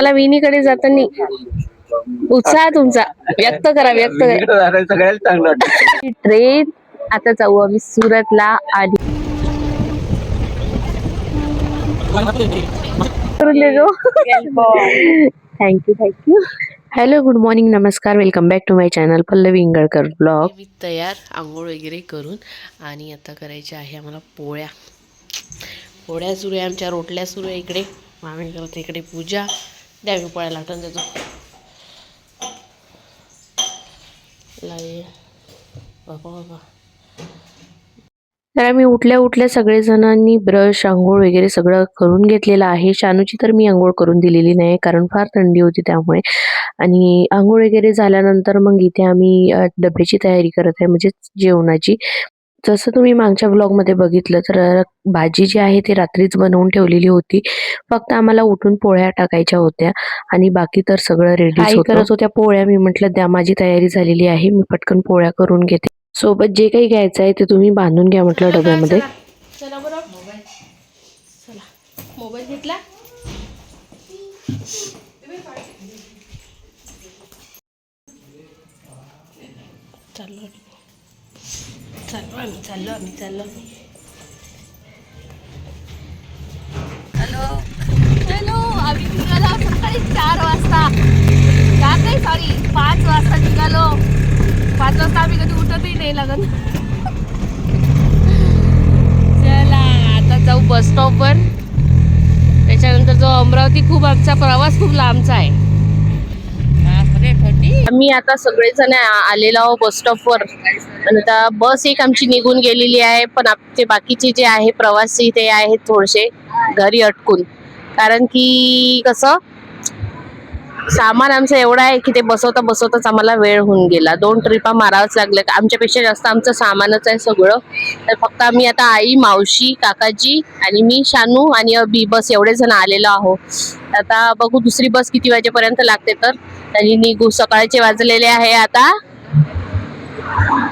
मला विनीकडे जाताना उत्साह तुमचा. व्यक्त करा व्यक्त करा. चांगलं वाटतं. ट्रेन आता जाऊ आम्ही सुरतला आणि thank you thank you hello good morning नमस्कार. Welcome back to my channel Pallavi Ingalkar blog मी तयार आंघोळ वगैरे करून आणि आता करायच्या आहे आम्हाला पोळ्या. पोळ्या सुरू आहे आमच्या रोटल्या सुरू आहे इकडे. मामी करत इकडे पूजा. द्यावी पोळ्या लाटून देतो लाई बाबा बाबा तर आम्ही उठल्या उठल्या सगळेजणांनी ब्रश आंघोळ वगैरे सगळं करून घेतलेलं आहे. शानूची तर मी आंघोळ करून दिलेली नाही कारण फार थंडी होती त्यामुळे. आणि आंघोळ वगैरे झाल्यानंतर मग इथे आम्ही डब्याची तयारी करत आहे म्हणजे जेवणाची. जसं तुम्ही मागच्या ब्लॉगमध्ये बघितलं तर भाजी जी आहे ती रात्रीच बनवून ठेवलेली होती. फक्त आम्हाला उठून पोळ्या टाकायच्या होत्या आणि बाकी तर सगळं रेडी करत होत्या पोळ्या. मी म्हटलं द्या माझी तयारी झालेली आहे. मी पटकन पोळ्या करून घेते. सोबत जे काही घ्यायचं आहे ते तुम्ही बांधून घ्या म्हटलं डब्यामध्ये चला चला बरं. मोबाईल चला. मोबाईल घेतला? आम्ही चाललो आम्ही चाललो आम्ही चाललो. हॅलो. हॅलो आम्ही निघालो सकाळी चार वाजता. चार नाही सॉरी पाच वाजता निघालो. पाच वाजता आम्ही कधी उठतही नाही लागत. चला आता जाऊ बस स्टॉपवर त्याच्यानंतर जो अमरावती खूप आमचा प्रवास खूप लांबचा आहे. आम्ही आता सगळेजण आलेलो आहोत बस स्टॉपवर आणि आता बस एक आमची निघून गेलेली आहे पण आमचे बाकीचे जे आहे प्रवासी ते आहेत थोडेसे घरी अटकून. कारण की कसं सामान आमचं एवढं आहे की ते बसवता बसवताच आम्हाला वेळ होऊन गेला. दोन ट्रिपा मारावंच लागलं. आमच्यापेक्षा जास्त आमचं सामानच आहे सगळं. तर फक्त आम्ही आता आई मावशी काकाजी आणि मी शानू आणि बी बस एवढे जण आलेलो आहोत. आता बघू दुसरी बस किती वाजेपर्यंत लागते तर. आणि निघू सकाळचे वाजलेले आहे आता.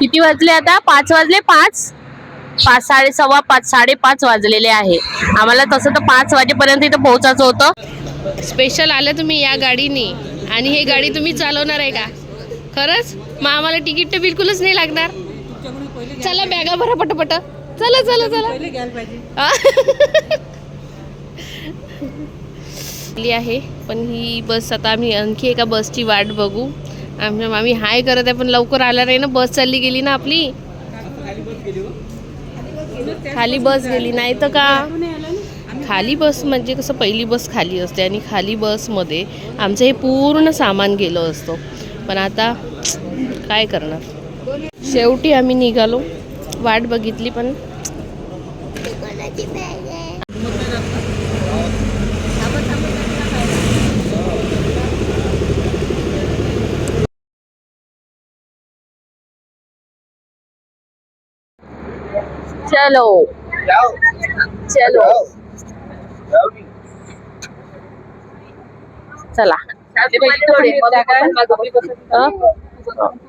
किती वाजले आता? पाच वाजले पाच? पाच साडे सव्वा पाच साडेपाच वाजलेले आहे. आम्हाला तसं तर पाच वाजेपर्यंत इथं पोहोचायचं होतं. स्पेशल आलं तुम्ही या गाडीने. आणि हे गाडी तुम्ही चालवणार आहे का? खरंच? मग आम्हाला तिकीट तर बिलकुलच नाही लागणार. चला बॅगा भरा पटपट. चला चला चला. आली आहे पण ही बस आता आम्ही आणखी एका बसची वाट बघू. आमच्या मामी हाय करत आहे पण लवकर आला नाही ना बस चालली गेली ना आपली. खाली बस गेली नाही तर का? खाली बस म्हणजे कसं पहिली बस खाली असते आणि खाली बसमध्ये आमचं हे पूर्ण सामान गेलं असतं. पण आता काय करणार? शेवटी आम्ही निघालो. वाट बघितली पण चलो। चलो। चला।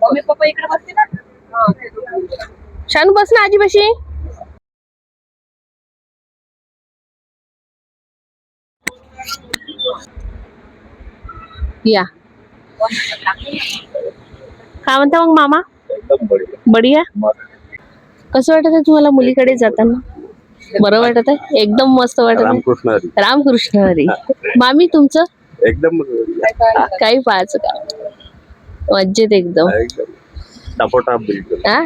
मम्मी पप्पा इकडे बसते ना? शानू बस ना आजी बशी या. काय म्हणता मग मामा? बढिया. कसं वाटत आहे तुम्हाला मुलीकडे जाताना? बरं वाटत आहे? एकदम मस्त वाटत रामकृष्ण हरी. रामकृष्ण हरी. मामी तुमचं? एकदम काही पाहायचं का? मज्जेत एकदम. टापोटाप बिलकुल. हा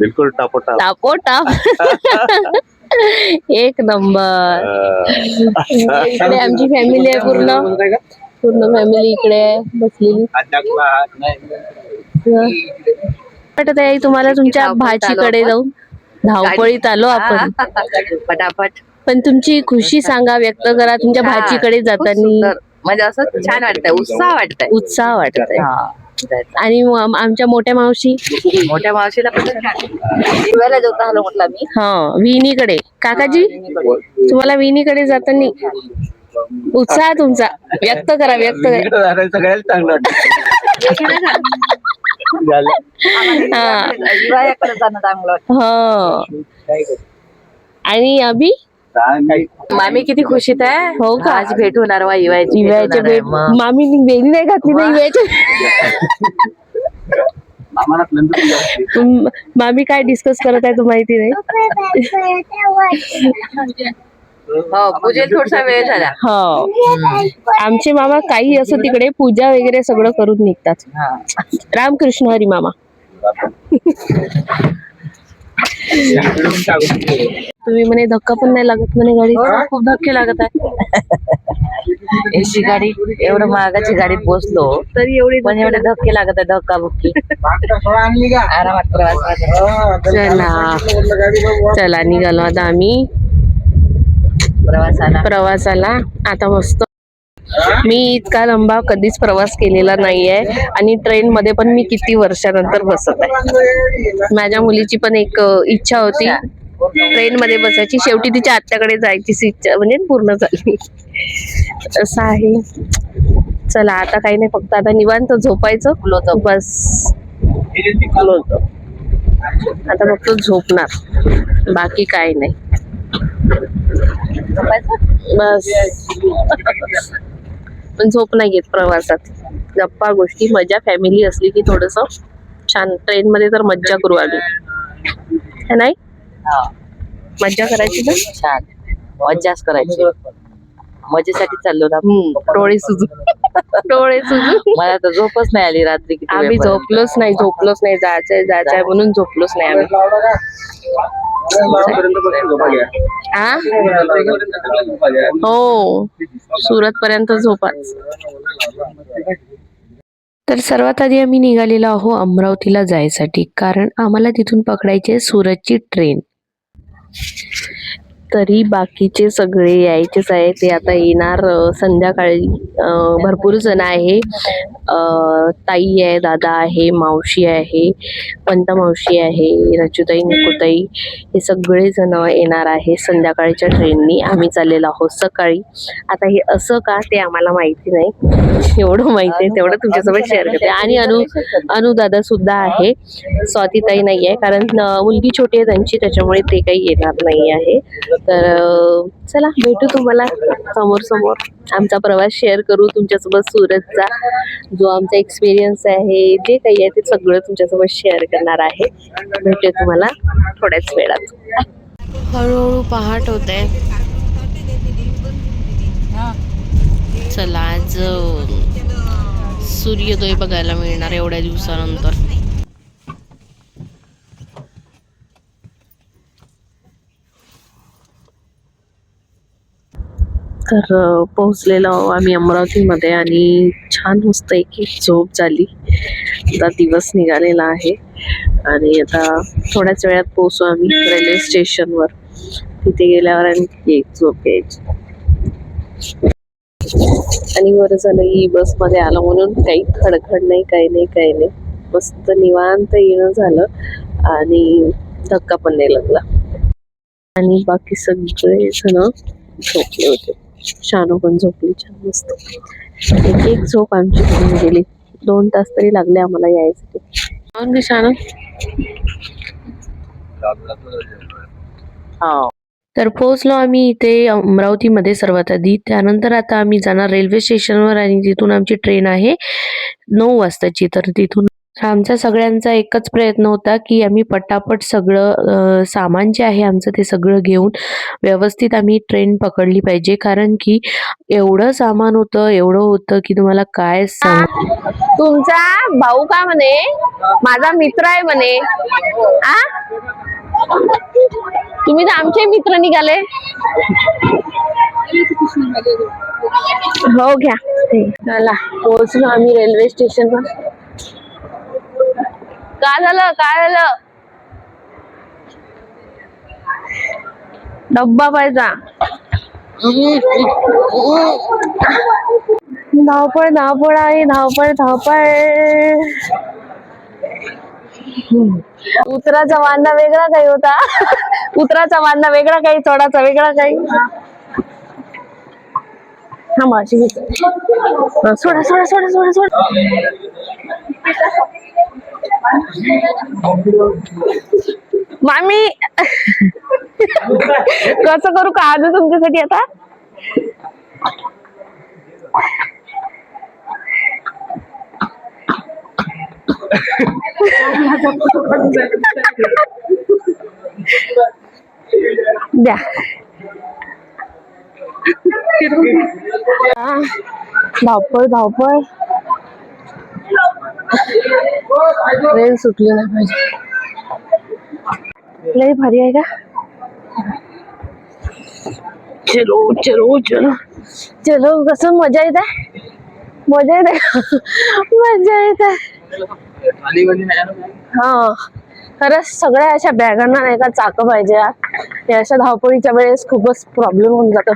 बिलकुल टापोटाप. टापो टाप एक नंबर. इकडे आमची फॅमिली आहे पूर्ण. पूर्ण फॅमिली इकडे आहे बसलेली. वाटत आहे तुम्हाला तुमच्या भाचीकडे जाऊन? धावपळीत आलो आपण. पटापट. पण तुमची खुशी सांगा व्यक्त करा. तुमच्या हा, भाचीकडे जाताना. म्हणजे असं छान वाटतंय. उत्साह वाटतंय. उत्साह वाटत आहे हा. आणि म- आमच्या मोठ्या मावशी? मोठ्या मावशीला दिवायला आलो म्हटलं मी हा विनीकडे काकाजी? तुम्हाला विनीकडे जाताना उत्साह तुमचा. व्यक्त करा व्यक्त करा. सगळ्याला चांगलं वाटतं. हा. दिवाळ्याकडे जाणं चांगलं वाटतं. हो. आणि अभि? मामी किती खुशीत आहे हो? का? आज भेट होणार वा युवायची भेट इव्याच्या होणार आहे. बे- मग मामी वेली नाही घातली ना इव्याच्या तुम- मामी काय डिस्कस करत आहे तू माहिती नाही? हो पूजेला थोडासा वेळ झाला. हो. आमचे मामा काही असं तिकडे पूजा वगैरे सगळं करून निघतात. हा. रामकृष्ण हरी मामा. तुम्ही म्हणे धक्का पण नाही लागत म्हणे गाडी हो, खूप धक्के लागत आहे एसी गाडी एवढं महागाची गाडीत बसलो तरी एवढी पण एवढे धक्के लागत आहे धक्का बुक्की आरामात प्रवास करायचा. चला. चला निघालो आता आम्ही. प्रवासाला. प्रवासाला आता मस्त मी इतका लंबा कधीच प्रवास केलेला नाहीये आणि ट्रेन मध्ये पण मी किती वर्षानंतर बसत आहे. माझ्या मुलीची पण एक इच्छा होती. ट्रेन मध्ये बसायची. शेवटी तिच्या आत्याकडे जायची इच्छा म्हणजे पूर्ण झाली. असं आहे. चला आता काही नाही. फक्त आता निवांत झोपायचं. क्लोज बस. क्लोज आता फक्त झोपणार. बाकी काय नाही. बस. पण झोप नाही घेत प्रवासात. गप्पा गोष्टी मजा फॅमिली असली की थोडस छान. ट्रेन मध्ये तर मज्जा करू आम्ही. है नाही? मज्जा करायची ना? छान. मज्जाच करायची. मजेसाठी चाललो ना. डोळे सुजू. डोळे सुजू. मला तर झोपच नाही आली रात्री किती आम्ही. झोपलोच नाही झोपलोच नाही. जायचंय जायचंय म्हणून झोपलोच नाही आम्ही. हो. सुरत पर्यंत झोपाच. तर सर्वात आधी आम्ही निघालेलो आहो अमरावतीला जायसाठी कारण आम्हाला तिथून पकडायची आहे सुरतची ट्रेन. तरी बाकीचे सगळे यायचेच आहे ते आता येणार संध्याकाळी भरपूर जण आहे. ताई आहे दादा आहे मावशी आहे पंत मावशी आहे रचुताई निकुताई हे सगळे जण येणार आहे. संध्याकाळच्या ट्रेननी आम्ही चाललेलो आहोत सकाळी. आता हे असं का ते आम्हाला माहिती नाही. एवढं माहिती आहे तेवढं तुमच्यासोबत शेअर करते. आणि अनु अनुदादा सुद्धा आहे. स्वातीताई नाही आहे कारण मुलगी छोटी आहे त्यांची त्याच्यामुळे ते काही येणार नाही आहे तर चला भेटू तुम्हाला समोर समोर आमचा प्रवास शेअर करू तुमच्यासोबत सुरतचा जो आमचा एक्सपिरियन्स आहे जे काही आहे ते सगळं तुमच्यासोबत शेअर करणार आहे. भेटू तुम्हाला थोड्याच वेळात. हळूहळू पहाट होत आहे चला आज सूर्योदय बघायला मिळणार एवढ्या दिवसानंतर. तर पोहोचलेलो आहो आम्ही अमरावतीमध्ये आणि छान मस्त एक एक झोप झाली. आता दिवस निघालेला आहे आणि आता थोड्याच वेळात पोहोचू आम्ही रेल्वे स्टेशनवर. तिथे गेल्यावर आणखी एक झोप यायची आणि बरं झालं ही बसमध्ये आलं म्हणून काही खडखड नाही काही नाही काही नाही. मस्त निवांत येणं झालं आणि धक्का पण नाही लागला. आणि बाकी सगळे जण झोपले होते. शानू पण झोपली छान मस्त. एक एक झोप आमची होऊन गेली. दोन तास तरी लागले आम्हाला यायसाठी. जाऊन घे शानू. हो तर पोहोचलो आम्ही इथे अमरावतीमध्ये सर्वात आधी. त्यानंतर आता आम्ही जाणार रेल्वे स्टेशनवर आणि तिथून आमची ट्रेन आहे नऊ वाजताची. तर तिथून आमचा सगळ्यांचा एकच प्रयत्न होता की आम्ही पटापट सगळं सामान जे आहे आमचं ते सगळं घेऊन व्यवस्थित आम्ही ट्रेन पकडली पाहिजे. कारण की एवढं सामान होतं एवढं होतं की तुम्हाला काय सांग? तुमचा भाऊ का म्हणे? माझा मित्र आहे म्हणे. आ? तुम्ही तर आमचे मित्र निघाले. हो घ्या. चला पोहोचलो आम्ही रेल्वे स्टेशनवर काय झालं? काय झालं? डब्बा पाहिजा. धावपळ धावपळ आहे धावपळ धावपळ. उतराचा वांदा वेगळा काही होता. उतराचा वांदा वेगळा काही चोडाचा वेगळा काही. हा माझी सोडा सोडा सोडा सोडा सोडा. मामी कसं करू का आज तुमच्यासाठी आता? द्या. धावपळ धावपळ. ट्रेन सुटली नाही पाहिजे. लय भारी आहे का? चलो चलो चलो. चलो कसं मजा येत? आहे मजा येत आहे मजा येत. आहे हा. खरंच सगळ्या अशा बॅगांना नाही का चाक पाहिजे. यार. अशा धावपळीच्या वेळेस खूपच प्रॉब्लेम होऊन जातो.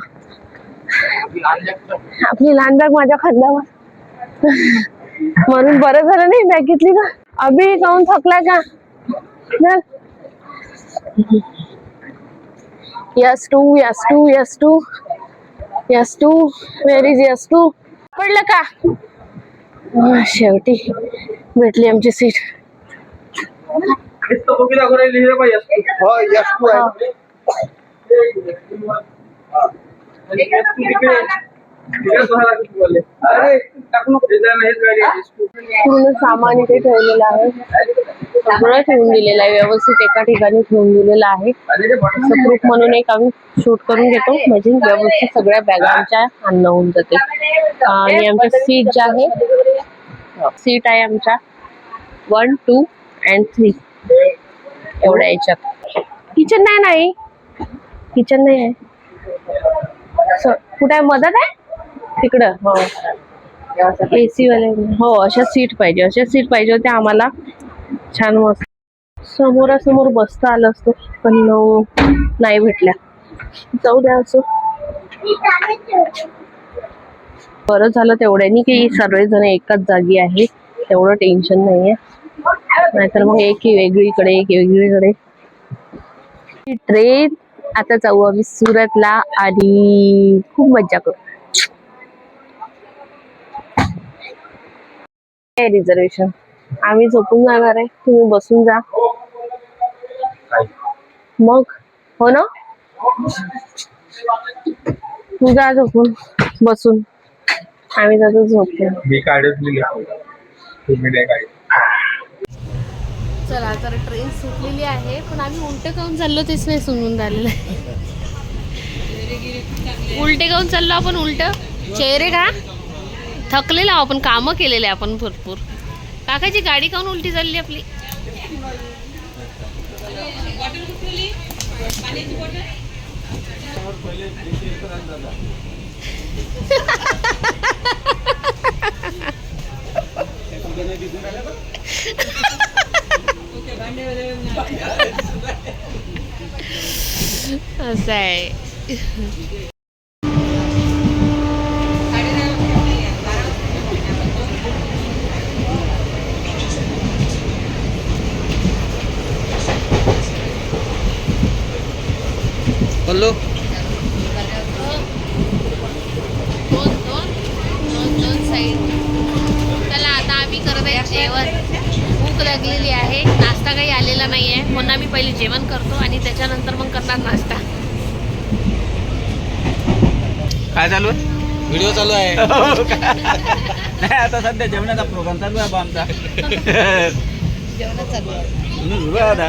आपली लहान बॅग माझ्या खांद्यावर. म्हणून बरं झालं नाही बॅग घेतली का? अभि काऊन थकलाय का? Yes to yes to yes to. Yes टू. वेर इज़ यस टू? पडलं का? शेवटी भेटली आमची सीट. हो यश पूर्ण सामान इथे ठेवलेलं आहे. सगळं ठेवून दिलेलं आहे. व्यवस्थित एका ठिकाणी ठेवून दिलेलं आहे. असं प्रूफ म्हणून एक आम्ही शूट करून घेतो. म्हणजे व्यवस्थित सगळ्या बॅगा आमच्या आणणं होऊन जाते. आणि आमच्या सीट ज्या आहे सीट आहे आमच्या वन टू अँड थ्री एवढ्या याच्यात. किचन नाही नाही किचन नाही आहे. कुठे आहे? मदत आहे? तिकडं. हो. एसी वाले. हो अशा सीट पाहिजे. अशा सीट पाहिजे होत्या आम्हाला. छान मस्त. समोरासमोर बसता आलं असतं पण नाही भेटल्या. जाऊ द्या असं. बरं झालं तेवढ्यानी की सर्वजण एकाच जागी आहे. तेवढं टेन्शन नाहीये. नाहीतर मग एक वेगळीकडे एक वेगळीकडे. ट्रेन आता जाऊ आम्ही सुरतला आणि खूप मज्जा करू. रिझर्वेशन आम्ही झोपून जाणार आहे. तुम्ही बसून जा. मग? हो ना? तू जा झोपून. बसून. आम्ही जातो झोपून. मी काढली चला तर ट्रेन सुटलेली आहे. पण आम्ही उलट काऊन चाललो तेच नाही समजून झालेलं. आहे उलटे काऊन चाललो आपण उलट? चेहरे का? थकलेला आहो आपण कामं केलेले आपण भरपूर. काकाची गाडी काऊन उलटी चालली आपली? असं आहे. बोललो. दोन दोन दोन दोन साईड चला आता आम्ही करत आहे जेवण. भूक लागलेली आहे. नाश्ता काही आलेला नाही आहे म्हणून आम्ही पहिले जेवण करतो आणि त्याच्यानंतर मग करणार नाश्ता. काय चालू आहे? व्हिडिओ चालू आहे. नाही आता सध्या जेवणाचा प्रोग्राम चालू आहे आमचा. तुम्ही उभे आता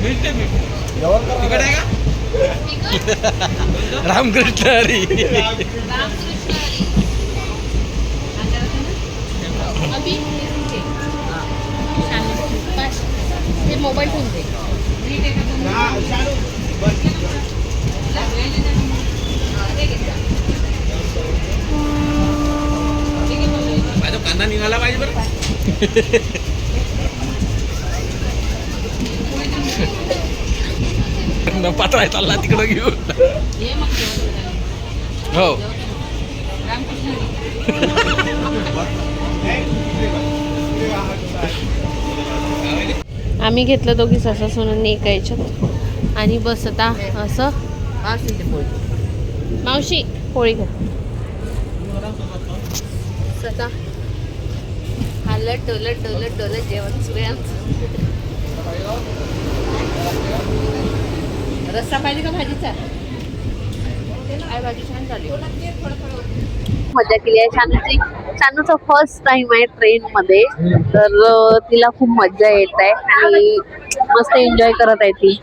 मिळते तिकडे आहे का? रामकृष्ण हरी. मोबाईल ठेवून दे. कांदा निघाला पाहिजे बरं. न पात्रा चालला तिकडं घेऊन. हो. आम्ही घेतलं दोघी ससा सोनून एका याच्यात. आणि बस आता असं. मावशी पोळी घ्या सता हालत डोलत डोलत डोलत जेवण सुरू आहे आमचं. रस्सा पाहिजे का भाजीचा? भाजी छान झाली. मजा केली आहे. शानूची शानूचा फर्स्ट टाइम आहे ट्रेन मध्ये. तर तिला खूप मजा येत आहे. आणि मस्त एन्जॉय करत आहे ती.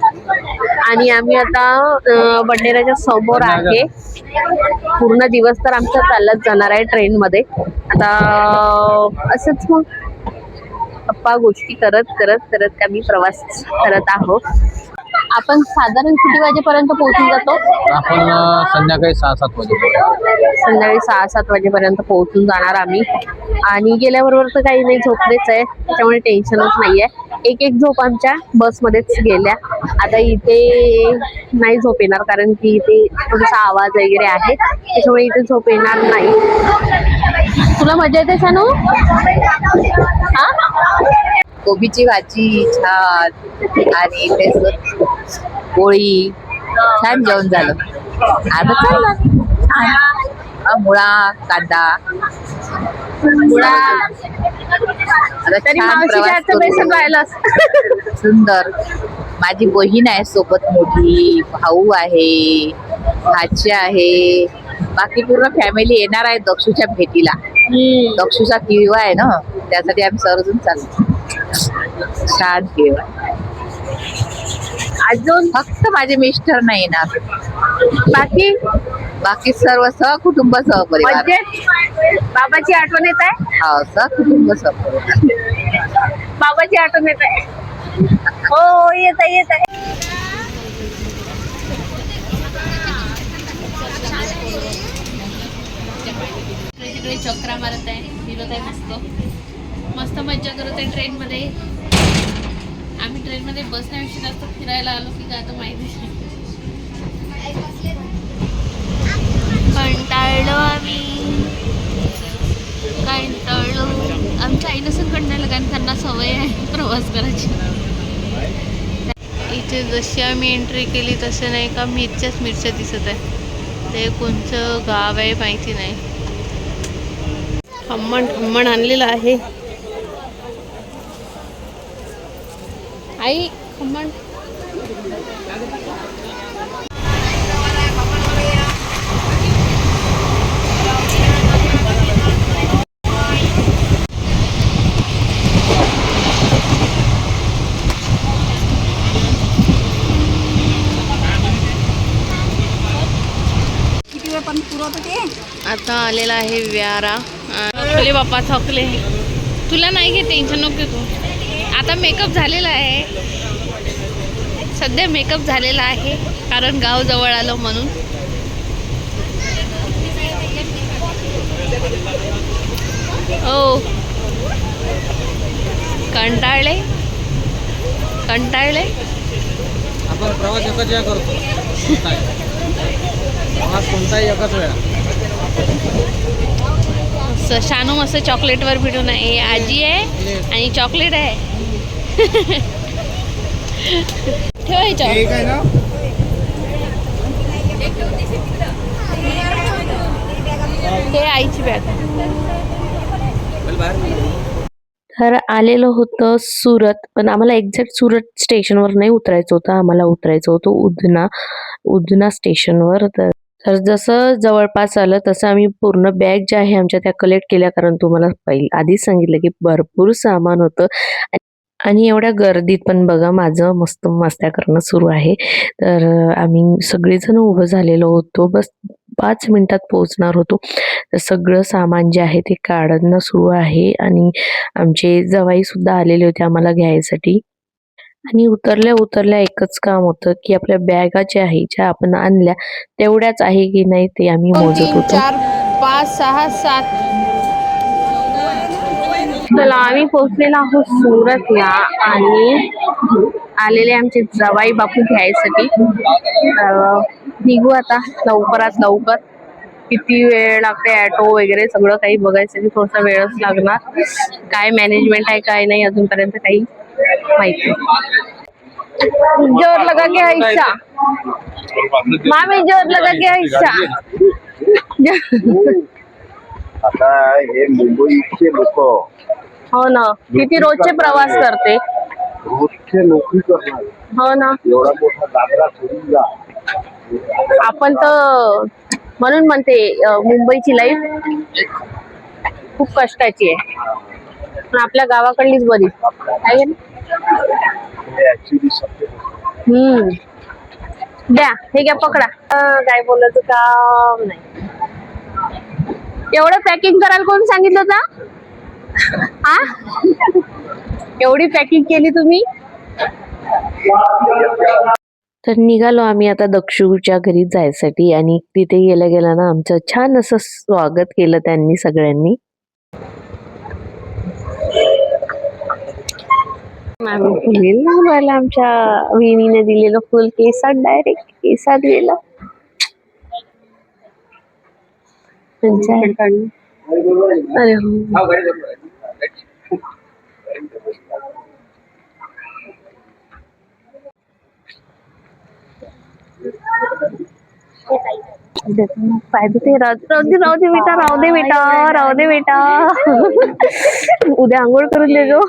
आणि आम्ही आता बंडेराच्या समोर आहे. पूर्ण दिवस तर आमचा चालत जाणार आहे ट्रेन मध्ये. आता असंच मग गप्पा गोष्टी करत करत करत आम्ही प्रवास करत आहोत. आपण साधारण किती वाजेपर्यंत पोहोचून जातो? आपण संध्याकाळी सहा सात वाजे संध्याकाळी सहा सात वाजेपर्यंत पोहोचून जाणार आम्ही. आणि गेल्याबरोबर तर काही नाही झोपलेच आहे. त्याच्यामुळे टेन्शनच नाहीये एक एक झोप आमच्या बसमध्येच गेल्या. आता इथे नाही झोप येणार कारण की इथे थोडासा आवाज वगैरे आहे. त्याच्यामुळे इथे झोप येणार नाही. तुला मजा येते सानू? हा? कोबीची भाजी छान. आणि पोळी. छान जेवण झालं. आता चालला मुळा कांदा. सुंदर. माझी बहीण आहे सोबत मोठी. भाऊ आहे. भाची आहे. बाकी पूर्ण फॅमिली येणार आहे दक्षूच्या भेटीला. दक्षूचा किवा आहे ना? त्यासाठी आम्ही सर्वजण चाललो. छान किवा अजून फक्त माझे मिस्टर नाही येणार. बाकी बाकी सर्व सहकुटुंब सहपरिवार. मजेत बाबाची आठवण येत आहे? हा सहकुटुंब सहपरिवार. बाबाची आठवण येत आहे? हो येत आहे येत आहे. चक्रा मारत आहे. फिरत आहे मस्त. मस्त मज्जा करत आहे ट्रेनमध्ये. आम्ही ट्रेनमध्ये बसण्याविषयी जास्त फिरायला आलो की काय आता माहिती कंटाळलो आम्ही. कंटाळलो. आमच्या आईनं सण कंटाळलं कारण त्यांना सवय आहे प्रवास करायची. इथे जशी आम्ही एंट्री केली तसं नाही का मिरच्याच मिरच्या दिसत आहे ते कोणचं गाव आहे माहिती नाही. खम्मण खम्मण आणलेलं आहे. आई खम्मण आता आलेला आहे व्यारा थकले बाप्पा थकले. तुला नाही घे टेन्शन नको तू. आता मेकअप झालेला आहे. सध्या मेकअप झालेला आहे कारण गाव जवळ आलं म्हणून. ओ. कंटाळले? कंटाळले? आपण प्रवास एकच वेळा करतो? प्रवास कोणताही एकच वेळा. शानू मस्त चॉकलेटवर भिडून आहे. आजी आहे आणि चॉकलेट आहे. ठेवायचं. ठीक आहे ना? हे आईची बॅग तर आलेलं होतं सुरत पण आम्हाला एक्झॅक्ट सुरत स्टेशनवर नाही उतरायचं होतं. आम्हाला उतरायचं होतं उधना उधना स्टेशनवर. तर तर जसं जवळपास आलं तसं आम्ही पूर्ण बॅग ज्या आहे आमच्या त्या कलेक्ट केल्या. कारण तुम्हाला पहिले आधीच सांगितलं की भरपूर सामान होतं. आणि एवढ्या गर्दीत पण बघा माझं मस्त मस्त्या करणं सुरू आहे. तर आम्ही सगळेजण उभं झालेलो होतो. बस पाच मिनिटात पोहोचणार होतो. तर सगळं सामान जे आहे ते काढणं सुरू आहे आणि आमचे जवाई सुद्धा आलेले होते आम्हाला घ्यायसाठी. आणि उतरल्या उतरल्या एकच काम होतं की आपल्या बॅगा ज्या आहे ज्या आपण आणल्या तेवढ्याच आहे की नाही ते आम्ही मोजत होतो. चार पाच सहा सात चला आम्ही पोहोचलेलो आहोत सुरतला आणि आलेले आमचे जवाई बापू घ्यायसाठी. निघू आता लवकरात लवकर. किती वेळ लागते ॲटो वगैरे सगळं काही बघायसाठी थोडासा वेळच लागणार. काय मॅनेजमेंट आहे काय नाही अजूनपर्यंत काही माहिती जोर लगा के ऐसा मामी जोर लगा के ऐसा आता हे मुंबईचे लोक हो ना. किती रोजचे प्रवास करते? रोजचे नोकरी करणार हो ना. एवढा मोठा दादरा सोडून जा. आपण तर म्हणून म्हणते अं, मुंबईची लाईफ खूप कष्टाची आहे. पण आपल्या गावाकडलीच बरी. आहे ना? हे ऍक्च्युली सत्य हम्म. द्या हे घ्या पकडा. अं, काय बोलायचं काम नाही. एवढं पॅकिंग करायला कोण सांगितलं होतं? आ? एवढी पॅकिंग केली तुम्ही? तर निघालो आम्ही आता दक्षूच्या घरी जायसाठी आणि तिथे गेल्या गेला ना आमचं छान असं स्वागत केलं त्यांनी सगळ्यांनी. आम्ही फुलेल आमच्या विणीने दिलेलं फुल केसात डायरेक्ट केसात गेलं त्यांच्या- अरे हो. पाहिजे ते राहू दे राहू दे बेटा राहू दे बेटा राहू दे बेटा. उद्या आंघोळ करून देजो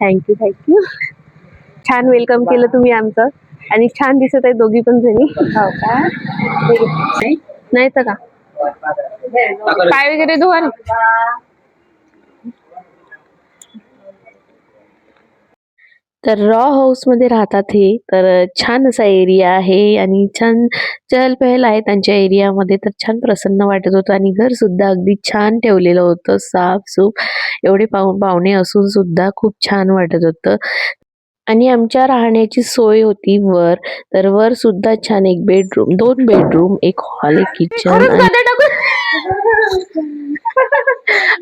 थँक्यू थँक्यू छान वेलकम केलं तुम्ही आमचं. आणि छान दिसत आहे दोघी पण जणी. नाही तर का? पाय वगैरे धुवा तर रॉ हाऊसमध्ये राहतात हे. तर छान असा एरिया आहे आणि छान चहलपहल आहे त्यांच्या एरियामध्ये तर छान प्रसन्न वाटत होतं आणि घर सुद्धा अगदी छान ठेवलेलं होतं साफसूफ. एवढे पाहु पाहुणे असून सुद्धा खूप छान वाटत होतं. आणि आमच्या राहण्याची सोय होती वर. तर वर सुद्धा छान एक बेडरूम दोन बेडरूम एक हॉल एक किचन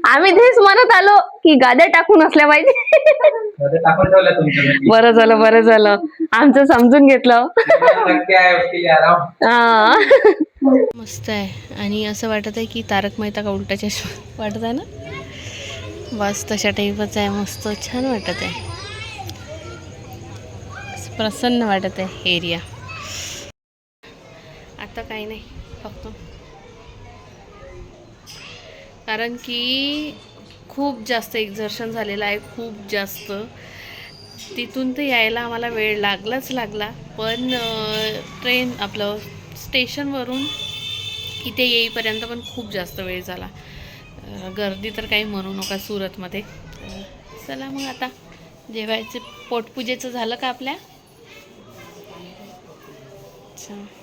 आम्ही तेच म्हणत आलो की गाद्या टाकून असल्या पाहिजे. बरं झालं बरं झालं. आमचं समजून घेतलं. हा. मस्त आहे. आणि असं वाटत आहे की तारक मेहता का उलटा चष्मा वाटत आहे ना? बस तशा टाईपच आहे. मस्त छान वाटत आहे. प्रसन्न वाटत आहे एरिया. आता काही नाही फक्त. कारण की खूप जास्त एक्झर्शन झालेलं आहे खूप जास्त. तिथून तर यायला आम्हाला वेळ लागलाच लागला पण ट्रेन आपलं स्टेशनवरून इथे येईपर्यंत पण खूप जास्त वेळ झाला. गर्दी तर काही म्हणू नका सुरतमध्ये. चला मग आता जेवायचे पोटपूजेचं झालं का आपल्या? So.